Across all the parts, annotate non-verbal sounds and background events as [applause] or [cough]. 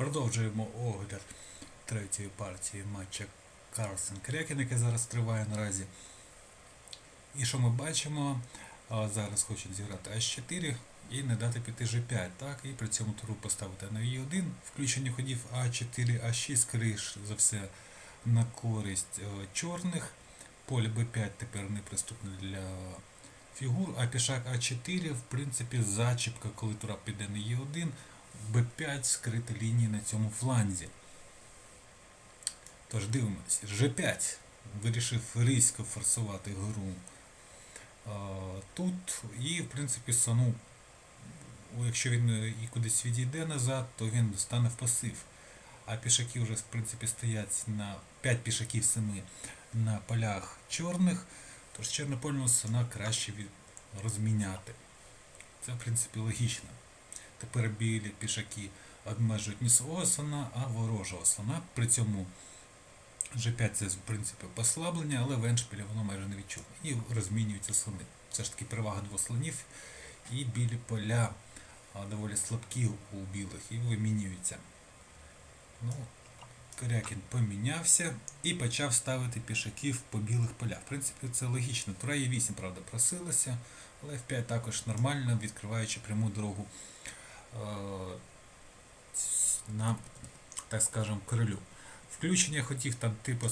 Продовжуємо огляд третьої партії матча Карлсен Крекін, який зараз триває наразі. І що ми бачимо? Зараз хочуть зіграти H4 і не дати піти G5, так? І при цьому туру поставити на E1, включення ходів А4, А6, скоріш за все, на користь е, чорних. Поле Б5 тепер неприступне для фігур, а пішак А4, в принципі, зачіпка, коли тура піде на Е1, Б5 скрита лінії на цьому фланзі. Тож дивимося. G5 вирішив різко форсувати гру тут. І, в принципі, Сану, якщо він е, і кудись відійде назад, то він стане в пасив. А пішаки вже в принципі стоять на 5 пішаків 7 на полях чорних, тож чорнопольного сана краще розміняти. Це в принципі логічно. Тепер білі пішаки обмежують не свого слона, а ворожого слона. При цьому G5 це в принципі послаблення, але в еншпілі воно майже не відчутно. І розмінюються слони. Це ж таки перевага двох слонів. І білі поля доволі слабкі у білих і вимінюються. Ну, Корякін помінявся і почав ставити пішаків по білих полях. В принципі, це логічно. Тура є 8, правда, просилася, але F5 також нормально, відкриваючи пряму дорогу на, так скажем, королю. Включення хотів там типу е,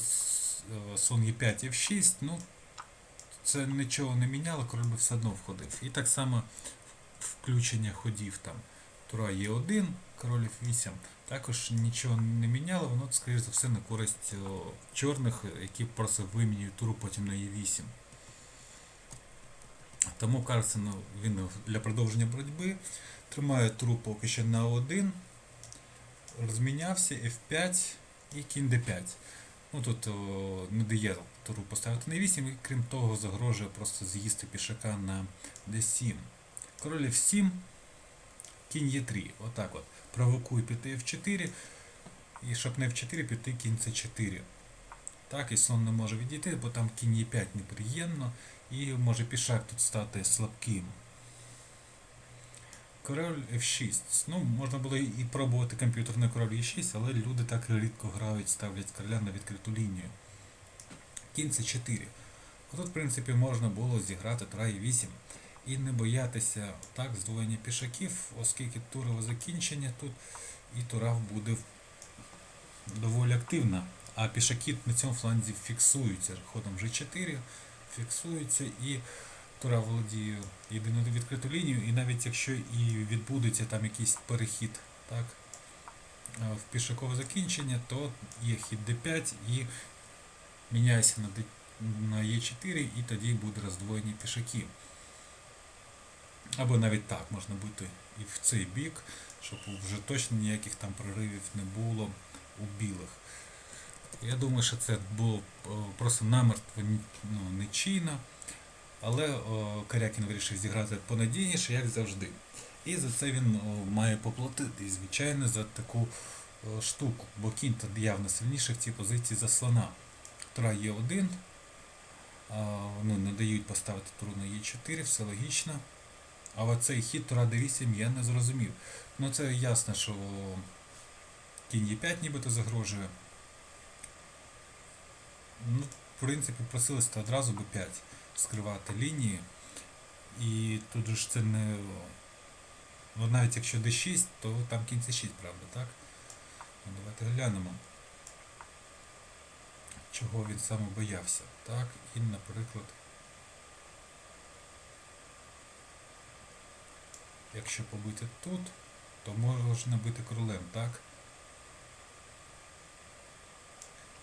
сон Е5 F6, ну це нічого не міняло, король би все одно входив. І так само включення ходів там Тура Е1, король F8, також нічого не міняло, воно, скоріш за все, на користь о, чорних, які просто вимінюють туру потім на Е8. Тому Карлсен він для продовження боротьби тримає туру поки що на 1, розмінявся F5 і кінь D5. Ну тут о, не дає туру поставити на 8 і крім того загрожує просто з'їсти пішака на D7. Король F7, кінь Е3. Отак от. Провокує піти F4. І щоб не F4 піти кінь C4. Так, і сон не може відійти, бо там кінь Е5 неприємно. І може пішак тут стати слабким. Король F6. Ну, можна було і пробувати комп'ютерний король E6, але люди так рідко грають, ставлять короля на відкриту лінію. Кінь C4. Тут, в принципі, можна було зіграти тура E8 і не боятися так здвоєння пішаків, оскільки турове закінчення тут і тура буде доволі активна. А пішаки на цьому фланзі фіксуються ходом G4, фіксуються і тура володіє єдиною відкриту лінію, і навіть якщо і відбудеться там якийсь перехід так, е, в пішакове закінчення, то є хід D5 і міняється на, D, на E4 і тоді буде роздвоєння пішаків. Або навіть так можна бути і в цей бік, щоб вже точно ніяких там проривів не було у білих. Я думаю, що це було е, просто намертво ну, нечійно, але о, Карякін вирішив зіграти понадійніше, як завжди. І за це він о, має поплатити, звичайно, за таку о, штуку, бо кінь явно сильніший в цій позиції за слона. Тура є 1 ну, не дають поставити туру на Е4, все логічно. А оцей хід Тура D8 я не зрозумів. Ну це ясно, що кінь Е5 нібито загрожує. Ну, в принципі, просилось то одразу Б5 скривати лінії. І тут ж це не. Ну, навіть якщо D6, то там кінь C6, правда, так? Ну, давайте глянемо. Чого він саме боявся. Так, і, наприклад. Якщо побити тут, то можна бити королем, так?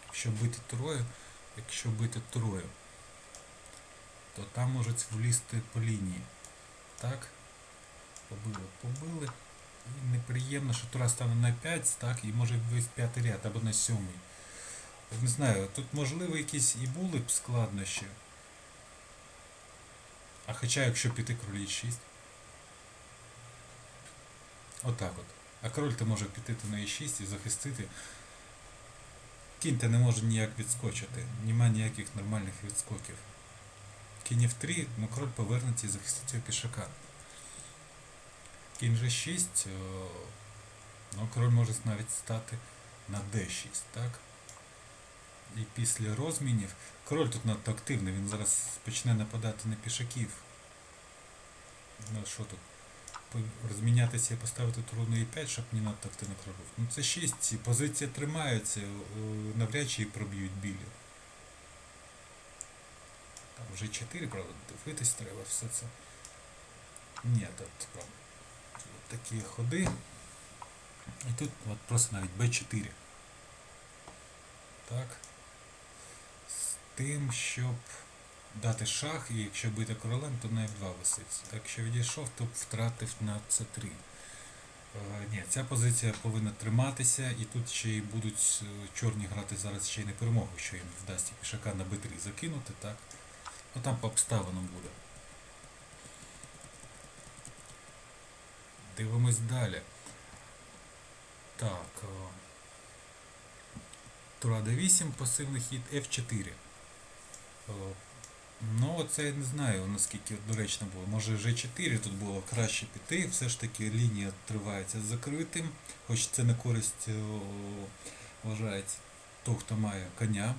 Якщо бити трою, якщо бити трою, то там можуть влізти по лінії. Так? Побили, побили. І неприємно, що тура стане на 5, так, і може весь п'ятий ряд або на сьомий. Не знаю, тут можливо якісь і були б складнощі. А хоча якщо піти король 6. Отак от. А король то може піти на e6 і захистити. Кінь то не може ніяк відскочити. Нема ніяких нормальних відскоків. Кінь F3, ну король повернеться і захистить цього пішака. Кінь G6, е, Ну, король може навіть стати на d6, так? І після розмінів. Король тут надто активний, він зараз почне нападати на пішаків. Ну що тут? Розмінятися і поставити туру на e5, щоб не надто активно був. Ну це 6, позиція тримається, навряд чи проб'ють білі. Там вже 4, правда, дивитись треба все це. Ні, тут. От такі ходи. І тут от просто навіть b4. Так. З тим, щоб дати шах, і якщо бити королем, то на f2 висить. Так, якщо відійшов, то втратив на c3. Е, ні, ця позиція повинна триматися, і тут ще й будуть е, чорні грати зараз ще й не перемогу, що їм вдасться пішака на b3 закинути, так? Ну там по обставинам буде. Дивимось далі. Так. о, Тура d8, пасивний хід F4. Ну, оце я не знаю, наскільки доречно було. Може G4 тут було краще піти, все ж таки лінія тривається закритим, хоч це на користь о, вважається того, хто має коня.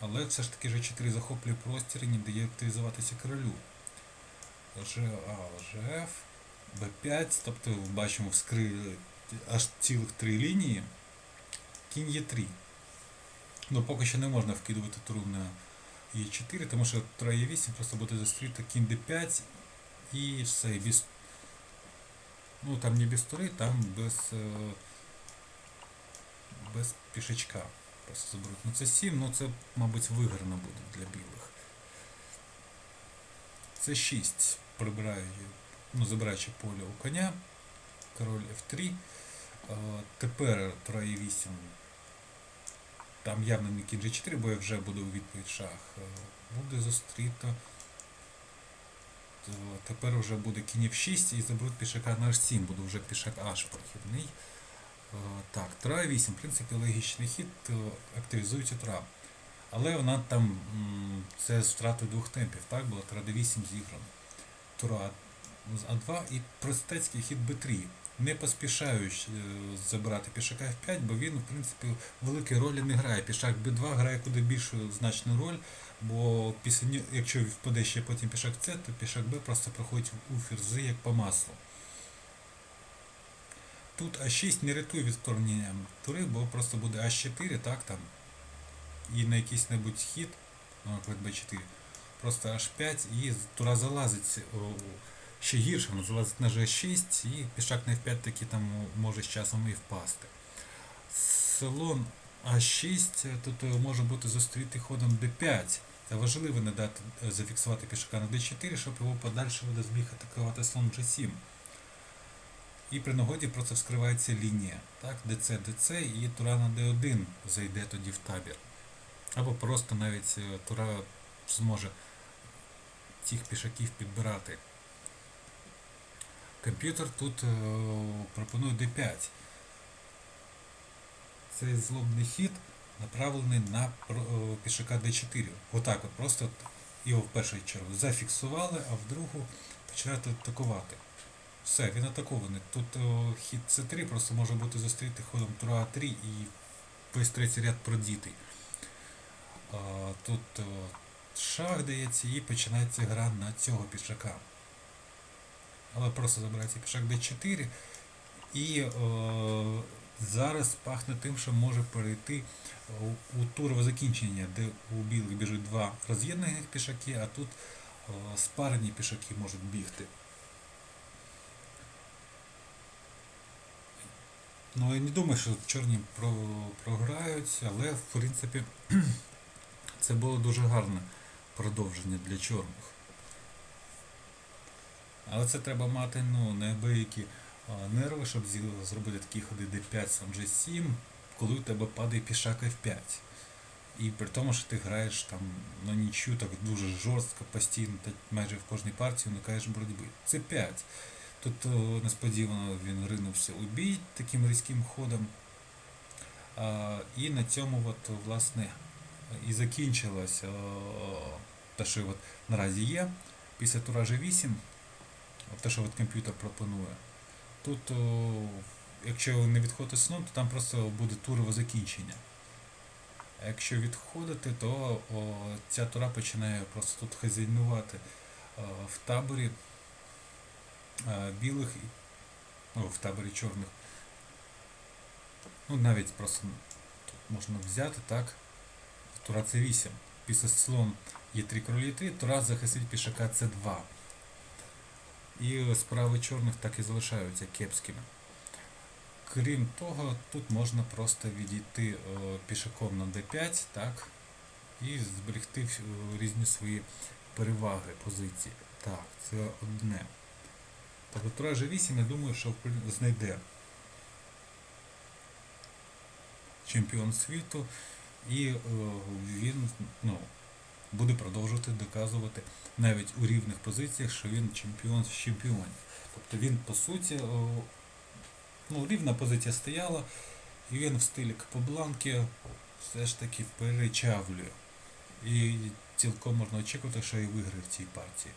Але все ж таки G4 захоплює простір і не дає активізуватися королю. GA, GF, B5, тобто бачимо вскрили аж цілих три лінії. Кінь Е3. Ну поки що не можна вкидувати туру на Е4, тому що тура Е8 просто буде зустріти кінь D5 і все. без, ну там не без тури, там без, е, без пішечка. Просто заберуть. Ну це 7, ну це, мабуть, виграно буде для білих. Це 6 прибираю, ну, забираючи поле у коня. Король F3. Е, Тепер тура Е8. Там явно не кінь G4, бо я вже буду у відповідь шах. Е, Буде зустріто. То Тепер вже буде кінь F6 і заберуть пішака на H7, буде вже пішак H прохідний. Е, Так, тура 8, в принципі, логічний хід, активізується тура. Але вона там це з втратою двох темпів, так? Було тура d8 зіграно. Тура з А2 і простецький хід Б3. Не поспішаючи е, забирати пішака F5, бо він, в принципі, великої ролі не грає. Пішак B2 грає куди більшу значну роль, бо після нього, якщо впаде ще потім пішак С, то пішак Б просто проходить у ферзи як по маслу. Тут А6 не рятує від вторгнення тури, бо просто буде А4, так там. І на якийсь небудь хід, наприклад, Б4, просто H5 і тура залазить о, ще гірше, воно залазить на G6 і пішак на F5 таки там може з часом і впасти. Слон А6 тут е, може бути зустріти ходом D5. Це важливо не дати е, зафіксувати пішака на D4, щоб його подальше буде зміг атакувати слон G7. І при нагоді просто вскривається лінія. Так, ДЦ, ДЦ і тура на D1 зайде тоді в табір. Або просто навіть е, тура зможе цих пішаків підбирати. Комп'ютер тут е, пропонує D5. Цей злобний хід направлений на е, пішака D4. Отак от просто його в першу чергу зафіксували, а в другу починають атакувати. Все, він атакований. Тут о, хід С3 просто може бути зустріти ходом тура А3 і весь третій ряд продітий. Тут о, шах дається і починається гра на цього пішака. Але просто забирається пішак d4 і о, зараз пахне тим, що може перейти у, у турове закінчення, де у білих біжуть два роз'єднаних пішаки, а тут о, спарені пішаки можуть бігти. Ну я не думаю, що чорні про, програють, але в принципі [clears throat] це було дуже гарне продовження для чорних. Але це треба мати ну, неабиякі нерви, щоб зробити такі ходи D5, сам G7, коли у тебе падає пішак F5. І при тому, що ти граєш там на нічю так дуже жорстко, постійно, та майже в кожній партії уникаєш боротьби. Це 5. Тут несподівано він ринувся у бій таким різким ходом. А, і на цьому от, власне і закінчилось те, що от наразі є. Після тура G8, от те, що от комп'ютер пропонує. тут, о, якщо не відходити слоном, то там просто буде турове закінчення. А якщо відходити, то о, ця тура починає просто тут хазяйнувати о, в таборі е, білих, і- ну, в таборі чорних. Ну, навіть просто тут можна взяти так. Тура це 8. Після слон є 3 королі 3, тура захистить пішака це 2. І справи чорних так і залишаються кепськими. Крім того, тут можна просто відійти е, пішаком на d5, так, і зберегти е, різні свої переваги позиції. Так, це одне. Тобто тура G8, я думаю, що знайде чемпіон світу, і е, він ну, буде продовжувати доказувати навіть у рівних позиціях, що він чемпіон з чемпіонів. Тобто він, по суті, ну, рівна позиція стояла, і він в стилі Капобланки все ж таки перечавлює. І цілком можна очікувати, що і виграє в цій партії.